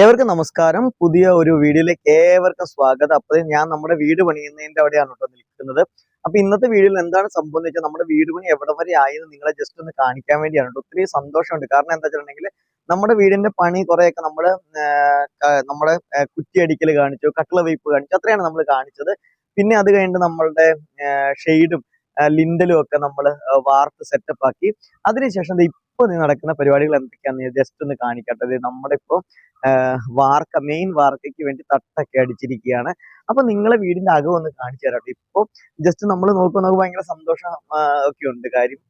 ഏവർക്കും നമസ്കാരം. പുതിയ ഒരു വീഡിയോയിലേക്ക് ഏവർക്കും സ്വാഗതം. അപ്പോൾ ഞാൻ നമ്മുടെ വീട് പണിയുന്നതിന്റെ അവിടെയാണ് കേട്ടോ നിൽക്കുന്നത്. അപ്പൊ ഇന്നത്തെ വീഡിയോയിൽ എന്താണ് സംഭവം എന്ന് വെച്ചാൽ നമ്മുടെ വീട് പണി എവിടെ വരെ ആയെന്ന് നിങ്ങളെ ജസ്റ്റ് ഒന്ന് കാണിക്കാൻ വേണ്ടിയാണ് കേട്ടോ. ഒത്തിരി സന്തോഷമുണ്ട്. കാരണം എന്താ വെച്ചിട്ടുണ്ടെങ്കിൽ നമ്മുടെ വീടിന്റെ പണി കുറെയൊക്കെ നമ്മൾ നമ്മുടെ കുറ്റി കുറ്റിയടിക്കൽ കാണിച്ചു കട്ടിള വെയ്പ്പ് കാണിച്ചു അത്രയാണ് നമ്മൾ കാണിച്ചത്. പിന്നെ അത് കഴിഞ്ഞിട്ട് നമ്മളുടെ ഷെയ്ഡും ലിൻഡലും ഒക്കെ നമ്മൾ വാർത്ത് സെറ്റപ്പ് ആക്കി. അതിനുശേഷം ഇപ്പൊ നടക്കുന്ന പരിപാടികൾ എന്തൊക്കെയാന്ന് ജസ്റ്റ് ഒന്ന് കാണിക്കട്ടെ. ദേ നമ്മുടെ ഇപ്പൊ വാർക്ക മെയിൻ വാർക്കയ്ക്ക് വേണ്ടി തട്ടൊക്കെ അടിച്ചിരിക്കുകയാണ്. അപ്പൊ നിങ്ങളെ വീടിന്റെ അകം ഒന്ന് കാണിച്ചു തരാം. ഇപ്പൊ ജസ്റ്റ് നമ്മൾ നോക്കുമ്പോൾ നമുക്ക് ഭയങ്കര സന്തോഷം ഒക്കെ ഉണ്ട്. കാര്യം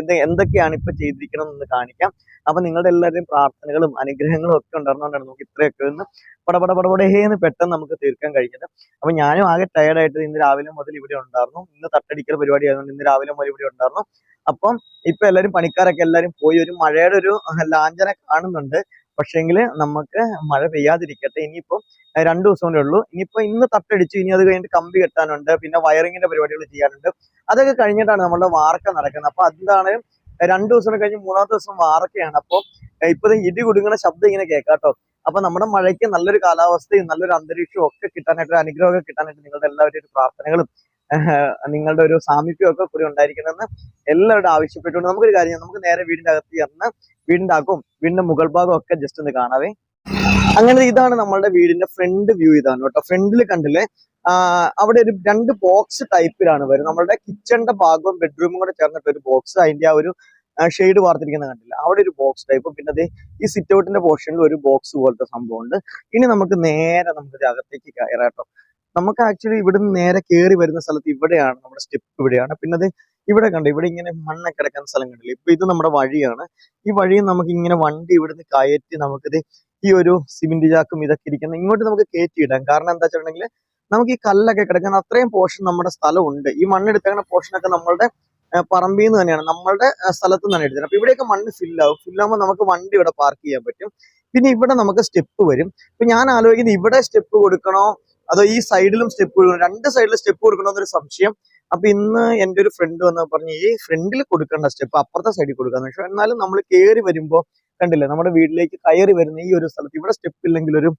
എന്ത് എന്തൊക്കെയാണ് ഇപ്പൊ ചെയ്തിരിക്കണം എന്ന് കാണിക്കാം. അപ്പൊ നിങ്ങളുടെ എല്ലാവരുടെയും പ്രാർത്ഥനകളും അനുഗ്രഹങ്ങളും ഒക്കെ ഉണ്ടായിരുന്നോണ്ടാണ് നമുക്ക് ഇത്രയൊക്കെ ഒന്ന് പടപട പടപടേന്ന് പെട്ടെന്ന് നമുക്ക് തീർക്കാൻ കഴിഞ്ഞത്. അപ്പൊ ഞാനും ആകെ ടയർഡായിട്ട് ഇന്ന് രാവിലെ മുതൽ ഇവിടെ ഉണ്ടായിരുന്നു. ഇന്ന് തട്ടടിക്കൽ പരിപാടി ആയതുകൊണ്ട് ഇന്ന് രാവിലെ മുതൽ ഇവിടെ ഉണ്ടായിരുന്നു. അപ്പം ഇപ്പൊ എല്ലാരും പണിക്കാരൊക്കെ എല്ലാരും പോയി ഒരു മഴയുടെ ഒരു ലാഞ്ചന കാണുന്നുണ്ട്. പക്ഷേങ്കിൽ നമുക്ക് മഴ പെയ്യാതിരിക്കട്ടെ. ഇനിയിപ്പം രണ്ടു ദിവസം കൂടെ ഉള്ളൂ. ഇനിയിപ്പോ ഇന്ന് തട്ടടിച്ചു ഇനി അത് കഴിഞ്ഞിട്ട് കമ്പി കെട്ടാനുണ്ട്. പിന്നെ വയറിങ്ങിന്റെ പരിപാടികൾ ചെയ്യാനുണ്ട്. അതൊക്കെ കഴിഞ്ഞിട്ടാണ് നമ്മളുടെ വാർക്ക നടക്കുന്നത്. അപ്പൊ അതാണ് രണ്ടു ദിവസം കഴിഞ്ഞ് മൂന്നാമത്തെ ദിവസം വാർക്കയാണ്. അപ്പൊ ഇപ്പൊ ഇടി കുടുങ്ങുന്ന ശബ്ദം ഇങ്ങനെ കേൾക്കാട്ടോ അപ്പൊ നമ്മുടെ മഴയ്ക്ക് നല്ലൊരു കാലാവസ്ഥയും നല്ലൊരു അന്തരീക്ഷവും ഒക്കെ കിട്ടാനായിട്ട് അനുഗ്രഹമൊക്കെ കിട്ടാനായിട്ട് നിങ്ങളുടെ എല്ലാവരുടെയും പ്രാർത്ഥനകളും നിങ്ങളുടെ ഒരു സാമീപ്യം ഒക്കെ കൂടി ഉണ്ടായിരിക്കണമെന്ന് എല്ലാവരും ആവശ്യപ്പെട്ടുകൊണ്ട് നമുക്കൊരു കാര്യം. നമുക്ക് നേരെ വീടിന്റെ അകത്ത് ചെന്ന് വീടിന്റെ അകവും വീടിന്റെ മുകൾ ഭാഗവും ഒക്കെ ജസ്റ്റ് ഒന്ന് കാണാവേ. അങ്ങനെ ഇതാണ് നമ്മളുടെ വീടിന്റെ ഫ്രണ്ട് വ്യൂ ഇതാണ് കേട്ടോ. ഫ്രണ്ടിൽ കണ്ടില്ലേ? അവിടെ ഒരു രണ്ട് ബോക്സ് ടൈപ്പിലാണ് വരുന്നത്. നമ്മളുടെ കിച്ചണിന്റെ ഭാഗവും ബെഡ്റൂമും കൂടെ ചേർന്നിട്ട് ഒരു ബോക്സ് അതിന്റെ ആ ഒരു ഷെയ്ഡ് വാർത്തിരിക്കുന്ന കണ്ടില്ല? അവിടെ ഒരു ബോക്സ് ടൈപ്പ് പിന്നെ ദേ ഈ സിറ്റ് ഔട്ടിന്റെ പോർഷനിൽ ഒരു ബോക്സ് പോലത്തെ സംഭവം ഉണ്ട് ഇനി നമുക്ക് നേരെ നമുക്ക് അകത്തേക്ക് കയറാം കേട്ടോ. നമുക്ക് ആക്ച്വലി ഇവിടുന്ന് നേരെ കയറി വരുന്ന സ്ഥലത്ത് ഇവിടെയാണ് നമ്മുടെ സ്റ്റെപ്പ് ഇവിടെയാണ്. പിന്നെ അത് ഇവിടെ കണ്ടു ഇവിടെ ഇങ്ങനെ മണ്ണൊക്കെ കിടക്കുന്ന സ്ഥലം കണ്ടില്ലേ? ഇപ്പൊ ഇത് നമ്മുടെ വഴിയാണ്. ഈ വഴിയും നമുക്ക് ഇങ്ങനെ വണ്ടി ഇവിടുന്ന് കയറ്റി നമുക്കിത് ഈ ഒരു സിമെന്റ് ചാക്കും ഇതൊക്കെ ഇരിക്കുന്ന ഇങ്ങോട്ട് നമുക്ക് കയറ്റിയിടാം. കാരണം എന്താ വെച്ചിട്ടുണ്ടെങ്കിൽ നമുക്ക് ഈ കല്ലൊക്കെ കിടക്കുന്ന അത്രയും പോർഷൻ നമ്മുടെ സ്ഥലമുണ്ട്. ഈ മണ്ണെടുത്തേക്കുന്ന പോർഷനൊക്കെ നമ്മളുടെ പറമ്പിൽ നിന്ന് തന്നെയാണ്. നമ്മളുടെ സ്ഥലത്ത് നിന്നാണ് എടുത്തത്. അപ്പൊ ഇവിടെയൊക്കെ മണ്ണ് ഫില്ലാവും ഫില്ലാകുമ്പോൾ നമുക്ക് വണ്ടി ഇവിടെ പാർക്ക് ചെയ്യാൻ പറ്റും. പിന്നെ ഇവിടെ നമുക്ക് സ്റ്റെപ്പ് വരും. ഇപ്പൊ ഞാൻ ആലോചിക്കുന്നത് ഇവിടെ സ്റ്റെപ്പ് കൊടുക്കണോ? അതോ ഈ സൈഡിലും സ്റ്റെപ്പ് കൊടുക്കണം. രണ്ട് സൈഡിലും സ്റ്റെപ്പ് കൊടുക്കണമെന്നൊരു സംശയം. അപ്പൊ ഇന്ന് എന്റെ ഒരു ഫ്രണ്ട് വന്ന് പറഞ്ഞു ഈ ഫ്രണ്ടിൽ കൊടുക്കേണ്ട സ്റ്റെപ്പ് അപ്പുറത്തെ സൈഡിൽ കൊടുക്കാന്ന്. പക്ഷെ എന്നാലും നമ്മൾ കയറി വരുമ്പോൾ കണ്ടില്ലേ നമ്മുടെ വീട്ടിലേക്ക് കയറി വരുന്ന ഈ ഒരു സ്ഥലത്ത് ഇവിടെ സ്റ്റെപ്പ് ഇല്ലെങ്കിൽ ഒരു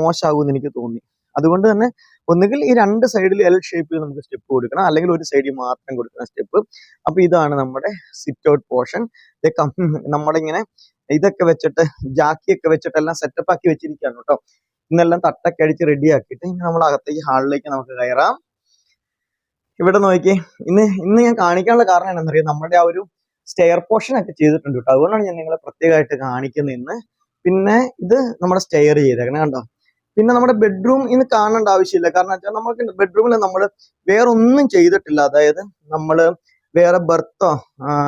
മോശമാകുമെന്ന് എനിക്ക് തോന്നി. അതുകൊണ്ട് തന്നെ ഒന്നുകിൽ ഈ രണ്ട് സൈഡിൽ എൽ ഷേപ്പിൽ നമുക്ക് സ്റ്റെപ്പ് കൊടുക്കണം അല്ലെങ്കിൽ ഒരു സൈഡിൽ മാത്രം കൊടുക്കുന്ന സ്റ്റെപ്പ് അപ്പൊ ഇതാണ് നമ്മുടെ സിറ്റ് ഔട്ട് പോർഷൻ നമ്മുടെ ഇങ്ങനെ ഇതൊക്കെ വെച്ചിട്ട് ജാക്കിയൊക്കെ വെച്ചിട്ട് എല്ലാം സെറ്റപ്പ് ആക്കി വെച്ചിരിക്കുകയാണ് കേട്ടോ. ഇന്നെല്ലാം തട്ടൊക്കെ അടിച്ച് റെഡി ആക്കിയിട്ട് ഇനി നമ്മൾ അകത്തേക്ക് ഹാളിലേക്ക് നമുക്ക് കയറാം. ഇവിടെ നോക്കി ഇന്ന് ഇന്ന് ഞാൻ കാണിക്കാനുള്ള കാരണം എന്താണെന്നറിയാം? നമ്മുടെ ആ ഒരു സ്റ്റെയർ പോർഷൻ ഒക്കെ ചെയ്തിട്ടുണ്ട് കേട്ടോ. അതുകൊണ്ടാണ് ഞാൻ നിങ്ങളെ പ്രത്യേകമായിട്ട് കാണിക്കുന്നത് ഇന്ന്. പിന്നെ ഇത് നമ്മുടെ സ്റ്റെയർ ചെയ്തേക്കണം കണ്ടോ? പിന്നെ നമ്മുടെ ബെഡ്റൂം ഇന്ന് കാണേണ്ട ആവശ്യമില്ല. കാരണം വെച്ചാൽ നമുക്ക് ബെഡ്റൂമിൽ നമ്മൾ വേറെ ഒന്നും ചെയ്തിട്ടില്ല. അതായത് നമ്മൾ വേറെ ബർത്തോ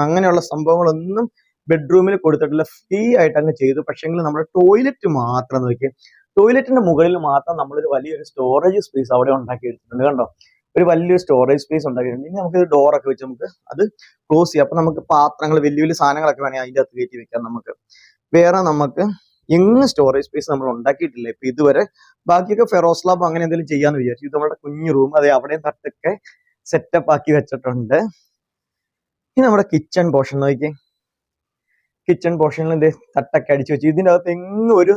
അങ്ങനെയുള്ള സംഭവങ്ങളൊന്നും ബെഡ്റൂമിൽ കൊടുത്തിട്ടില്ല. ഫ്രീ ആയിട്ട് അങ്ങ് ചെയ്തു. പക്ഷേങ്കിൽ നമ്മുടെ ടോയ്ലറ്റ് മാത്രം നോക്കി ടോയ്ലറ്റിന്റെ മുകളിൽ മാത്രം നമ്മളൊരു വലിയൊരു സ്റ്റോറേജ് സ്പേസ് അവിടെ ഉണ്ടാക്കി എടുത്തിട്ടുണ്ട് കണ്ടോ? ഒരു വലിയൊരു സ്റ്റോറേജ് സ്പേസ് ഉണ്ടാക്കിയിട്ടുണ്ട്. ഇനി നമുക്ക് ഡോറൊക്കെ വെച്ച് നമുക്ക് അത് ക്ലോസ് ചെയ്യാം. അപ്പൊ നമുക്ക് പാത്രങ്ങൾ വലിയ വലിയ സാധനങ്ങളൊക്കെ വേണമെങ്കിൽ അതിന്റെ അകത്ത് കയറ്റി വെക്കാം നമുക്ക്. വേറെ നമുക്ക് എങ്ങും സ്റ്റോറേജ് സ്പേസ് നമ്മൾ ഉണ്ടാക്കിയിട്ടില്ല. ഇപ്പൊ ഇതുവരെ ബാക്കിയൊക്കെ ഫെറോസ് ലാബ് അങ്ങനെ എന്തെങ്കിലും ചെയ്യാന്ന് വിചാരിച്ചു. ഇത് നമ്മുടെ കുഞ്ഞു റൂം അതെ അവിടെയും തട്ടൊക്കെ സെറ്റപ്പ് ആക്കി വെച്ചിട്ടുണ്ട്. ഇനി നമ്മുടെ കിച്ചൺ പോർഷൻ നോക്കിയേ കിച്ചൺ പോർഷനിൽ തട്ടൊക്കെ അടിച്ചു വെച്ചു. ഇതിന്റെ അകത്ത് എങ്ങും ഒരു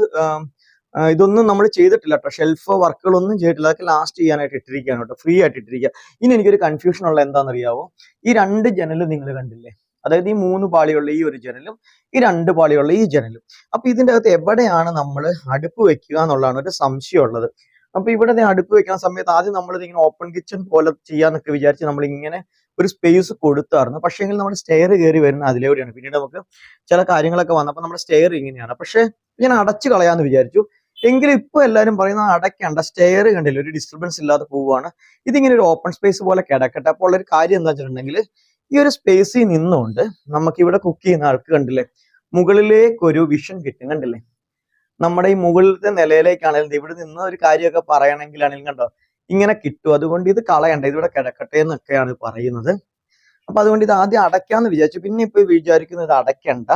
ഇതൊന്നും നമ്മൾ ചെയ്തിട്ടില്ല കേട്ടോ ഷെൽഫ് വർക്കുകളൊന്നും ചെയ്തിട്ടില്ല. അതൊക്കെ ലാസ്റ്റ് ചെയ്യാനായിട്ട് ഇട്ടിരിക്കുകയാണ് കേട്ടോ ഫ്രീ ആയിട്ട് ഇട്ടിരിക്കുക. ഇനി എനിക്കൊരു കൺഫ്യൂഷൻ ഉള്ള എന്താണെന്നറിയാവോ? ഈ രണ്ട് ജനലും നിങ്ങൾ കണ്ടില്ലേ? അതായത് ഈ മൂന്ന് പാളിയുള്ള ഈ ഒരു ജനലും ഈ രണ്ട് പാളിയുള്ള ഈ ജനലും. അപ്പൊ ഇതിന്റെ അകത്ത് എവിടെയാണ് നമ്മൾ അടുപ്പ് വെക്കുക എന്നുള്ളതാണ് ഒരു സംശയം ഉള്ളത്. അപ്പൊ ഇവിടെ അടുപ്പ് വെക്കുന്ന സമയത്ത് ആദ്യം നമ്മൾ ഇങ്ങനെ ഓപ്പൺ കിച്ചൺ പോലെ ചെയ്യാന്നൊക്കെ വിചാരിച്ച് നമ്മൾ ഇങ്ങനെ ഒരു സ്പേസ് കൊടുത്തായിരുന്നു. പക്ഷേങ്കിൽ നമ്മൾ സ്റ്റെയർ കയറി വരുന്ന അതിലൂടെയാണ്. പിന്നീട് നമുക്ക് ചില കാര്യങ്ങളൊക്കെ വന്നപ്പോൾ നമ്മുടെ സ്റ്റെയർ ഇങ്ങനെയാണ്. പക്ഷെ ഇങ്ങനെ അടച്ചു കളയാന്ന് വിചാരിച്ചു. എങ്കിലും ഇപ്പൊ എല്ലാവരും പറയുന്നത് അടയ്ക്കണ്ട സ്റ്റെയർ കണ്ടില്ല ഒരു ഡിസ്റ്റർബൻസ് ഇല്ലാതെ പോവുകയാണ് ഇതിങ്ങനെ ഒരു ഓപ്പൺ സ്പേസ് പോലെ കിടക്കട്ടെ. അപ്പോൾ ഉള്ളൊരു കാര്യം എന്താ വെച്ചിട്ടുണ്ടെങ്കിൽ ഈ ഒരു സ്പേസിൽ നിന്നുകൊണ്ട് നമുക്ക് ഇവിടെ കുക്ക് ചെയ്യുന്ന ആൾക്ക് കണ്ടില്ലേ മുകളിലേക്ക് ഒരു വിഷൻ കിട്ടും കണ്ടില്ലേ. നമ്മുടെ ഈ മുകളിലത്തെ നിലയിലേക്കാണെങ്കിലും ഇവിടെ നിന്ന് ഒരു കാര്യമൊക്കെ പറയണമെങ്കിലാണെങ്കിലും കണ്ടോ ഇങ്ങനെ കിട്ടും. അതുകൊണ്ട് ഇത് കളയണ്ട ഇതിവിടെ കിടക്കട്ടെ എന്നൊക്കെയാണ് പറയുന്നത്. അപ്പൊ അതുകൊണ്ട് ഇത് ആദ്യം അടയ്ക്കാന്ന് വിചാരിച്ചു. പിന്നെ ഇപ്പൊ വിചാരിക്കുന്നത് അടയ്ക്കണ്ട.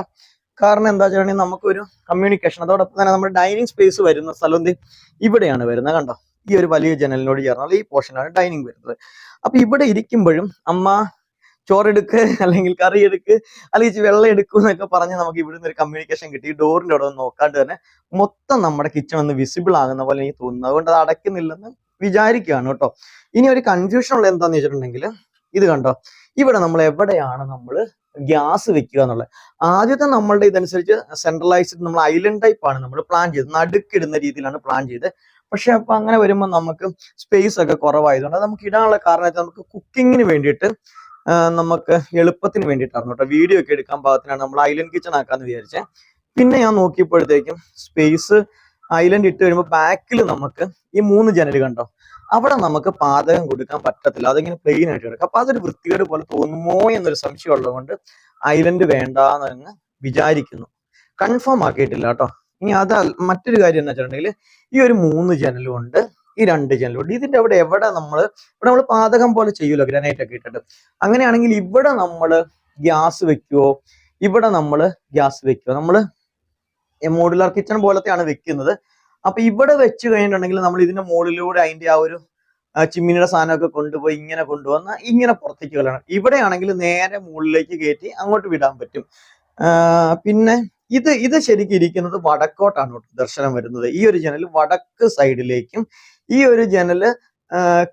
കാരണം എന്താ വെച്ചിട്ടുണ്ടെങ്കിൽ നമുക്കൊരു കമ്മ്യൂണിക്കേഷൻ അതോടൊപ്പം തന്നെ നമ്മുടെ ഡൈനിങ് സ്പേസ് വരുന്ന സ്ഥലം ഇവിടെയാണ് വരുന്നത് കണ്ടോ? ഈ ഒരു വലിയ ജനലിനോട് ചേർന്നാൽ ഈ പോർഷനാണ് ഡൈനിങ് വരുന്നത്. അപ്പൊ ഇവിടെ ഇരിക്കുമ്പോഴും അമ്മ ചോറെടുക്ക് അല്ലെങ്കിൽ കറി എടുക്ക് അല്ലെങ്കിൽ വെള്ളം എടുക്കും എന്നൊക്കെ പറഞ്ഞ് നമുക്ക് ഇവിടുന്ന് ഒരു കമ്മ്യൂണിക്കേഷൻ കിട്ടി. ഡോറിന്റെ അവിടെ നോക്കാണ്ട് തന്നെ മൊത്തം നമ്മുടെ കിച്ചൺ ഒന്ന് വിസിബിൾ ആകുന്ന പോലെ എനിക്ക് തോന്നുന്നു. അതുകൊണ്ട് അത് അടയ്ക്കുന്നില്ലെന്ന് വിചാരിക്കുകയാണ് കേട്ടോ. ഇനി ഒരു കൺഫ്യൂഷൻ ഉള്ള എന്താന്ന് വെച്ചിട്ടുണ്ടെങ്കിൽ ഇത് കണ്ടോ? ഇവിടെ നമ്മൾ എവിടെയാണ് നമ്മൾ ഗ്യാസ് വെക്കുക എന്നുള്ളത്? ആദ്യത്തെ നമ്മളുടെ ഇതനുസരിച്ച് സെൻട്രലൈസ്ഡ് നമ്മൾ ഐലൻഡ് ടൈപ്പ് ആണ് നമ്മൾ പ്ലാൻ ചെയ്തത്. നടുക്കിടുന്ന രീതിയിലാണ് പ്ലാൻ ചെയ്തത്. പക്ഷെ അപ്പൊ അങ്ങനെ വരുമ്പോൾ നമുക്ക് സ്പേസ് ഒക്കെ കുറവായതുകൊണ്ട് നമുക്ക് ഇടാനുള്ള കാരണം നമുക്ക് കുക്കിങ്ങിന് വേണ്ടിയിട്ട് നമുക്ക് എളുപ്പത്തിന് വേണ്ടിയിട്ടാണ് കേട്ടോ. വീഡിയോ ഒക്കെ എടുക്കാൻ പാകത്തിനാണ് നമ്മൾ ഐലൻഡ് കിച്ചൺ ആക്കാന്ന് വിചാരിച്ചത് പിന്നെ ഞാൻ നോക്കിയപ്പോഴത്തേക്കും സ്പേസ് ഐലൻഡ് ഇട്ട് വരുമ്പോൾ ബാക്കിൽ നമുക്ക് ഈ മൂന്ന് ജനൽ കണ്ടോ? അവിടെ നമുക്ക് പാചകം കൊടുക്കാൻ പറ്റത്തില്ല. അതിങ്ങനെ പ്ലെയിൻ ആയിട്ട് കിടക്കും. അപ്പൊ അതൊരു വൃത്തികേട് പോലെ തോന്നുമോ എന്നൊരു സംശയം ഉള്ളതുകൊണ്ട് ഐലൻഡ് വേണ്ടെന്ന് വിചാരിക്കുന്നു. കൺഫേം ആക്കിയിട്ടില്ല കേട്ടോ. ഇനി അത് മറ്റൊരു കാര്യം എന്ന് വെച്ചിട്ടുണ്ടെങ്കിൽ ഈ ഒരു മൂന്ന് ജനലും ഉണ്ട്. ഈ രണ്ട് ജനലും ഉണ്ട്. ഇതിന്റെ അവിടെ എവിടെ നമ്മൾ ഇവിടെ നമ്മൾ പാതകം പോലെ ചെയ്യുമല്ലോ ഗ്രാനൈറ്റ് ഒക്കെ ഇട്ടിട്ട്. അങ്ങനെയാണെങ്കിൽ ഇവിടെ നമ്മൾ ഗ്യാസ് വെക്കുവോ? ഇവിടെ നമ്മൾ ഗ്യാസ് വെക്കുവോ? നമ്മൾ മോഡുലാർ കിച്ചൺ പോലത്തെയാണ് വെക്കുന്നത്. അപ്പൊ ഇവിടെ വെച്ച് കഴിഞ്ഞിട്ടുണ്ടെങ്കിൽ നമ്മൾ ഇതിന്റെ മുകളിലൂടെ അതിന്റെ ആ ഒരു ചിമ്മിനിയുടെ സാധനമൊക്കെ കൊണ്ടുപോയി ഇങ്ങനെ കൊണ്ടുവന്ന് ഇങ്ങനെ പുറത്തേക്ക് കളയണം ഇവിടെയാണെങ്കിൽ നേരെ മുകളിലേക്ക് കയറ്റി അങ്ങോട്ട് വിടാൻ പറ്റും. പിന്നെ ഇത് ഇത് ശരിക്കും ഇരിക്കുന്നത് വടക്കോട്ടാണ് ദർശനം വരുന്നത്. ഈ ഒരു ജനൽ വടക്ക് സൈഡിലേക്കും ഈ ഒരു ജനൽ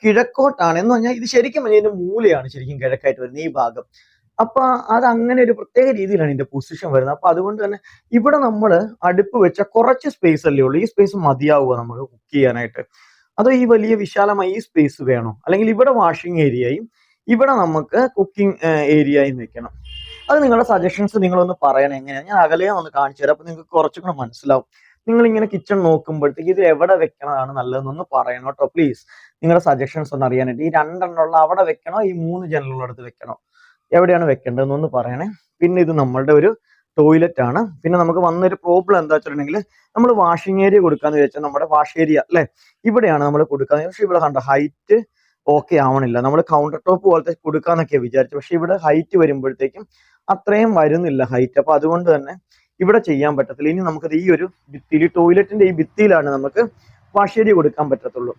കിഴക്കോട്ടാണ്. എന്ന് പറഞ്ഞാൽ ഇത് ശരിക്കും ഇതിന്റെ മൂലയാണ് ശരിക്കും കിഴക്കായിട്ട് വരുന്നത് ഈ ഭാഗം. അപ്പൊ അത് അങ്ങനെ ഒരു പ്രത്യേക രീതിയിലാണ് ഇതിന്റെ പൊസിഷൻ വരുന്നത്. അപ്പൊ അതുകൊണ്ട് തന്നെ ഇവിടെ നമ്മൾ അടുപ്പ് വെച്ച കുറച്ച് സ്പേസ് അല്ലേ ഉള്ളൂ. ഈ സ്പേസ് മതിയാവുക നമുക്ക് കുക്ക് ചെയ്യാനായിട്ട്. അതോ ഈ വലിയ വിശാലമായ ഈ സ്പേസ് വേണോ? അല്ലെങ്കിൽ ഇവിടെ വാഷിംഗ് ഏരിയയും ഇവിടെ നമുക്ക് കുക്കിംഗ് ഏരിയയും വെക്കണം. അത് നിങ്ങളുടെ സജഷൻസ് നിങ്ങളൊന്ന് പറയണം എങ്ങനെയാണ് ഞാൻ അകലെ ഒന്ന് കാണിച്ചു തരാം. അപ്പൊ നിങ്ങൾക്ക് കുറച്ചും കൂടെ മനസ്സിലാവും. നിങ്ങൾ ഇങ്ങനെ കിച്ചൺ നോക്കുമ്പോഴത്തേക്ക് ഇത് എവിടെ വെക്കണതാണ് നല്ലതെന്നൊന്ന് പറയണം കേട്ടോ പ്ലീസ് നിങ്ങളുടെ സജഷൻസ് ഒന്ന് അറിയാനായിട്ട്. ഈ രണ്ടെണ്ണമുള്ള അവിടെ വെക്കണോ? ഈ മൂന്ന് ജനലുള്ളടത്ത് വെക്കണോ? എവിടെയാണ് വെക്കേണ്ടതെന്നൊന്ന് പറയണേ. പിന്നെ ഇത് നമ്മളുടെ ഒരു ടോയ്ലറ്റ് ആണ്. പിന്നെ നമുക്ക് വന്നൊരു പ്രോബ്ലം എന്താ വെച്ചിട്ടുണ്ടെങ്കിൽ നമ്മൾ വാഷിംഗ് ഏരിയ കൊടുക്കാന്ന് വെച്ചാൽ നമ്മുടെ വാഷ് ഏരിയ അല്ലെ? ഇവിടെയാണ് നമ്മൾ കൊടുക്കാൻ പക്ഷെ ഇവിടെ കണ്ട ഹൈറ്റ് ഓക്കെ ആവണില്ല. നമ്മൾ കൗണ്ടർ ടോപ്പ് പോലത്തെ കൊടുക്കാന്നൊക്കെ വിചാരിച്ചു. പക്ഷെ ഇവിടെ ഹൈറ്റ് വരുമ്പോഴത്തേക്കും അത്രയും വരുന്നില്ല ഹൈറ്റ് അപ്പൊ അതുകൊണ്ട് തന്നെ ഇവിടെ ചെയ്യാൻ പറ്റത്തില്ല. ഇനി നമുക്കത് ഈ ഒരു ഭിത്തിയിൽ ടോയ്ലറ്റിന്റെ ഈ ഭിത്തിയിലാണ് നമുക്ക് വാഷ് ഏരിയ കൊടുക്കാൻ പറ്റത്തുള്ളൂ.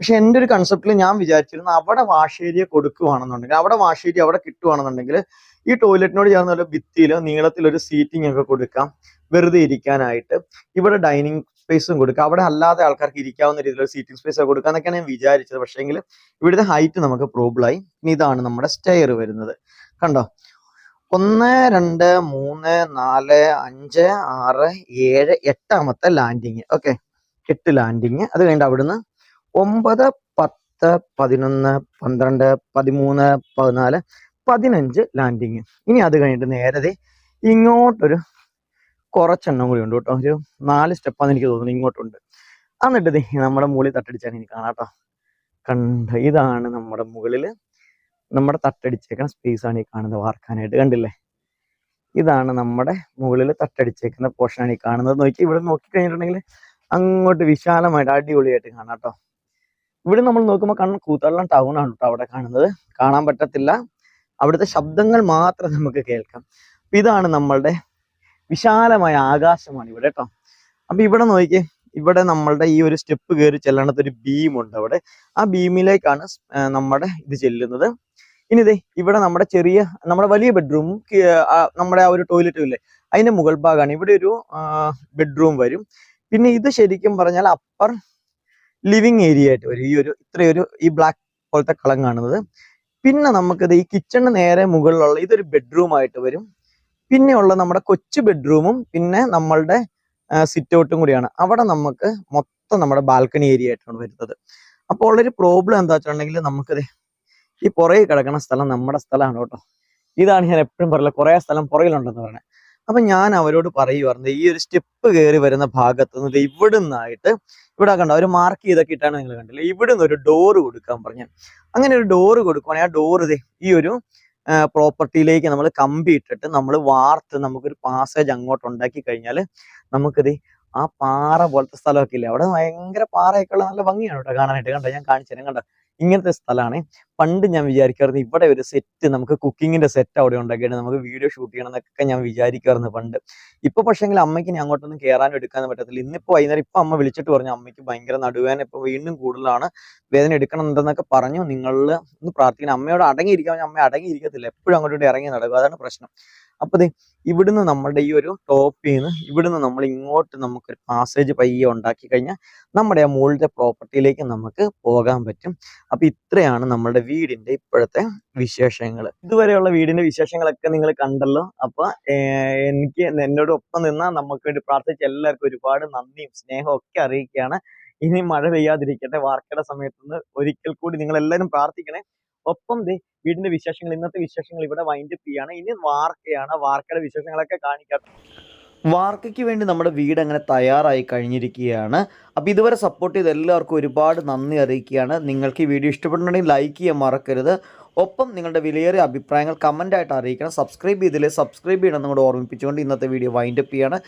പക്ഷെ എന്റെ ഒരു കൺസെപ്റ്റിൽ ഞാൻ വിചാരിച്ചിരുന്നു അവിടെ വാഷ് ഏരിയ കൊടുക്കുകയാണെന്നുണ്ടെങ്കിൽ അവിടെ വാഷ് ഏരിയ അവിടെ കിട്ടുവാണെന്നുണ്ടെങ്കിൽ ഈ ടോയ്ലറ്റിനോട് ചേർന്ന ഒരു ഭിത്തിയിൽ നീളത്തിൽ ഒരു സീറ്റിംഗ് ഒക്കെ കൊടുക്കാം. വെറുതെ ഇരിക്കാനായിട്ട്. ഇവിടെ ഡൈനിങ് സ്പേസും കൊടുക്കാം. അവിടെ അല്ലാതെ ആൾക്കാർക്ക് ഇരിക്കാവുന്ന രീതിയിലുള്ള സീറ്റിംഗ് സ്പേസ് ഒക്കെ കൊടുക്കാം എന്നൊക്കെയാണ് ഞാൻ വിചാരിച്ചത്. പക്ഷേങ്കിൽ ഇവിടുത്തെ ഹൈറ്റ് നമുക്ക് പ്രോബ്ലം ആയി. ഇനി ഇതാണ് നമ്മുടെ സ്റ്റെയർ വരുന്നത്. കണ്ടോ? ഒന്ന് രണ്ട് മൂന്ന് നാല് അഞ്ച് ആറ് ഏഴ് എട്ടാമത്തെ ലാൻഡിങ് ഓക്കെ എട്ട് ലാൻഡിങ് അത് കഴിഞ്ഞിട്ട് അവിടുന്ന് ഒമ്പത് പത്ത് പതിനൊന്ന് പന്ത്രണ്ട് പതിമൂന്ന് പതിനാല് പതിനഞ്ച് ലാൻഡിങ് ഇനി അത് കഴിഞ്ഞിട്ട് നേരത്തെ ഇങ്ങോട്ടൊരു കുറച്ചെണ്ണം കൂടി ഉണ്ട് കേട്ടോ. ഒരു നാല് സ്റ്റെപ്പാന്ന് എനിക്ക് തോന്നുന്നു ഇങ്ങോട്ടുണ്ട്. എന്നിട്ട് നമ്മുടെ മുകളിൽ തട്ടടിച്ചാണ് എനിക്ക് കാണാം കേട്ടോ. കണ്ട? ഇതാണ് നമ്മുടെ മുകളിൽ നമ്മുടെ തട്ടടിച്ചേക്കുന്ന സ്പേസ് ആണ് ഈ കാണുന്നത്. വാർക്കാനായിട്ട് കണ്ടില്ലേ? ഇതാണ് നമ്മുടെ മുകളിൽ തട്ടടിച്ചേക്കുന്ന പോർഷനാണ് ഈ കാണുന്നത്. നോക്കി ഇവിടെ നോക്കി കഴിഞ്ഞിട്ടുണ്ടെങ്കിൽ അങ്ങോട്ട് വിശാലമായിട്ട് അടിപൊളിയായിട്ട് കാണാം കേട്ടോ. ഇവിടെ നമ്മൾ നോക്കുമ്പോൾ കാണുന്ന കൂത്തള്ളം ടൗൺ ആണ് കേട്ടോ അവിടെ കാണുന്നത്. കാണാൻ പറ്റത്തില്ല. അവിടുത്തെ ശബ്ദങ്ങൾ മാത്രം നമുക്ക് കേൾക്കാം. അപ്പം ഇതാണ് നമ്മളുടെ വിശാലമായ ആകാശമാണ് ഇവിടെ കേട്ടോ അപ്പൊ ഇവിടെ നോക്കിയേ ഇവിടെ നമ്മളുടെ ഈ ഒരു സ്റ്റെപ്പ് കയറി ചെല്ലണത് ഒരു ബീം ഉണ്ട് അവിടെ. ആ ബീമിലേക്കാണ് നമ്മുടെ ഇത് ചെല്ലുന്നത്. ഇനി ഇതേ ഇവിടെ നമ്മുടെ ചെറിയ നമ്മുടെ വലിയ ബെഡ്റൂം നമ്മുടെ ആ ഒരു ടോയ്ലറ്റും ഇല്ലേ അതിന്റെ മുകൾ ഭാഗമാണ്. ഇവിടെ ഒരു ബെഡ്റൂം വരും. പിന്നെ ഇത് ശരിക്കും പറഞ്ഞാൽ അപ്പർ ലിവിങ് ഏരിയ ആയിട്ട് വരും ഈ ഒരു ഇത്രയൊരു ഈ ബ്ലാക്ക് പോലത്തെ കളം കാണുന്നത്. പിന്നെ നമുക്കിത് ഈ കിച്ചണിന് നേരെ മുകളിലുള്ള ഇതൊരു ബെഡ്റൂം ആയിട്ട് വരും. പിന്നെ ഉള്ള നമ്മുടെ കൊച്ചു ബെഡ്റൂമും പിന്നെ നമ്മളുടെ സിറ്റ് ഔട്ടും കൂടിയാണ്. അവിടെ നമുക്ക് മൊത്തം നമ്മുടെ ബാൽക്കണി ഏരിയ ആയിട്ടാണ് വരുന്നത്. അപ്പോൾ ഉള്ളൊരു പ്രോബ്ലം എന്താ വെച്ചിട്ടുണ്ടെങ്കിൽ നമുക്കിത് ഈ പുറകെ കിടക്കുന്ന സ്ഥലം നമ്മുടെ സ്ഥലമാണ് കേട്ടോ. ഇതാണ് ഞാൻ എപ്പോഴും പറയുന്നത് കുറേ സ്ഥലം പുറകിലുണ്ടെന്ന് പറഞ്ഞത് അപ്പൊ ഞാൻ അവരോട് പറയുമായിരുന്നു ഈ ഒരു സ്റ്റെപ്പ് കയറി വരുന്ന ഭാഗത്ത് നിന്ന് ഇവിടെ നിന്നായിട്ട് ഇവിടെ കണ്ടോ ഒരു മാർക്ക് ചെയ്തൊക്കെ ഇട്ടാണ് നിങ്ങൾ കണ്ടില്ലേ? നിന്ന് ഒരു ഡോറ് കൊടുക്കാൻ പറഞ്ഞു. അങ്ങനെ ഒരു ഡോറ് കൊടുക്കുവാണെങ്കിൽ ആ ഡോറ് ഈ ഒരു പ്രോപ്പർട്ടിയിലേക്ക് നമ്മൾ കമ്പി ഇട്ടിട്ട് നമ്മൾ വാർത്ത് നമുക്കൊരു പാസേജ് അങ്ങോട്ട് ഉണ്ടാക്കി കഴിഞ്ഞാൽ നമുക്കിത് ആ പാറ പോലത്തെ സ്ഥലമൊക്കെ ഇല്ലേ? അവിടെ ഭയങ്കര പാറയൊക്കെ ഉള്ള നല്ല ഭംഗിയാണ് കേട്ടോ കാണാനായിട്ട്. കണ്ടോ? ഞാൻ കാണിച്ചു തരാം. കണ്ടോ? ഇങ്ങനത്തെ സ്ഥലമാണ്. പണ്ട് ഞാൻ വിചാരിക്കാറുണ്ട് ഇവിടെ ഒരു സെറ്റ് നമുക്ക് കുക്കിങ്ങിന്റെ സെറ്റ് അവിടെ ഉണ്ടാക്കിയിട്ട് നമുക്ക് വീഡിയോ ഷൂട്ട് ചെയ്യണം എന്നൊക്കെ ഞാൻ വിചാരിക്കാറുണ്ട് പണ്ട്. ഇപ്പൊ പക്ഷേങ്കിൽ അമ്മയ്ക്ക് ഞാൻ അങ്ങോട്ടൊന്നും കയറാനും എടുക്കാനും പറ്റത്തില്ല. ഇന്നിപ്പോ വൈകുന്നേരം ഇപ്പൊ അമ്മ വിളിച്ചിട്ട് പറഞ്ഞു അമ്മയ്ക്ക് ഭയങ്കര നടുവേന ഇപ്പൊ വീണ്ടും കൂടുതലാണ് വേദന എടുക്കണമെന്നുണ്ടെന്നൊക്കെ പറഞ്ഞു നിങ്ങളിൽ ഒന്ന് പ്രാർത്ഥിക്കണം. അമ്മയോട് അടങ്ങിയിരിക്കാൻ അമ്മ അടങ്ങിയിരിക്കത്തില്ല. എപ്പോഴും അങ്ങോട്ടും ഇറങ്ങി നടക്കും. അതാണ് പ്രശ്നം. അപ്പൊ ഇവിടുന്ന് നമ്മുടെ ഈ ഒരു ടോപ്പിൽ നിന്ന് ഇവിടുന്ന് നമ്മൾ ഇങ്ങോട്ട് നമുക്കൊരു പാസേജ് പയ്യെ ഉണ്ടാക്കി കഴിഞ്ഞാൽ നമ്മുടെ ആ മുകളിലത്തെ പ്രോപ്പർട്ടിയിലേക്ക് നമുക്ക് പോകാൻ പറ്റും. അപ്പൊ ഇത്രയാണ് നമ്മുടെ വീടിന്റെ ഇപ്പോഴത്തെ വിശേഷങ്ങൾ ഇതുവരെയുള്ള വീടിന്റെ വിശേഷങ്ങളൊക്കെ നിങ്ങൾ കണ്ടല്ലോ. അപ്പൊ എനിക്ക് എന്നോട് ഒപ്പം നിന്ന നമുക്ക് വേണ്ടി പ്രാർത്ഥിച്ച എല്ലാവർക്കും ഒരുപാട് നന്ദിയും സ്നേഹവും ഒക്കെ അറിയിക്കുകയാണ്. ഇനി മഴ പെയ്യാതിരിക്കട്ടെ. വാർക്കയുടെ സമയത്ത് നിന്ന് ഒരിക്കൽ കൂടി നിങ്ങൾ എല്ലാവരും പ്രാർത്ഥിക്കണേ. ഒപ്പം ദേ വീടിന്റെ വിശേഷങ്ങൾ ഇന്നത്തെ വിശേഷങ്ങൾ ഇവിടെ വൈൻഡപ്പ് ചെയ്യാണ്. ഇനി വാർക്കയാണ് വാർക്കയുടെ വിശേഷങ്ങളൊക്കെ കാണിക്കാം. വാർക്കയ്ക്ക് വേണ്ടി നമ്മുടെ വീട് അങ്ങനെ തയ്യാറായി കഴിഞ്ഞിരിക്കുകയാണ്. അപ്പോൾ ഇതുവരെ സപ്പോർട്ട് ചെയ്ത എല്ലാവർക്കും ഒരുപാട് നന്ദി അറിയിക്കുകയാണ്. നിങ്ങൾക്ക് ഈ വീഡിയോ ഇഷ്ടപ്പെട്ടുണ്ടെങ്കിൽ ലൈക്ക് ചെയ്യാൻ മറക്കരുത്. ഒപ്പം നിങ്ങളുടെ വിലയേറിയ അഭിപ്രായങ്ങൾ കമന്റായിട്ട് അറിയിക്കണം. സബ്സ്ക്രൈബ് ചെയ്തില്ലേ സബ്സ്ക്രൈബ് ചെയ്യണം എന്നോട് ഓർമ്മിപ്പിച്ചുകൊണ്ട് ഇന്നത്തെ വീഡിയോ വൈൻഡ് അപ്പ് ചെയ്യാണ്.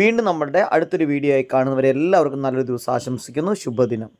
വീണ്ടും നമ്മുടെ അടുത്തൊരു വീഡിയോ ആയി കാണുന്നവരെ എല്ലാവർക്കും നല്ലൊരു ദിവസം ആശംസിക്കുന്നു. ശുഭദിനം.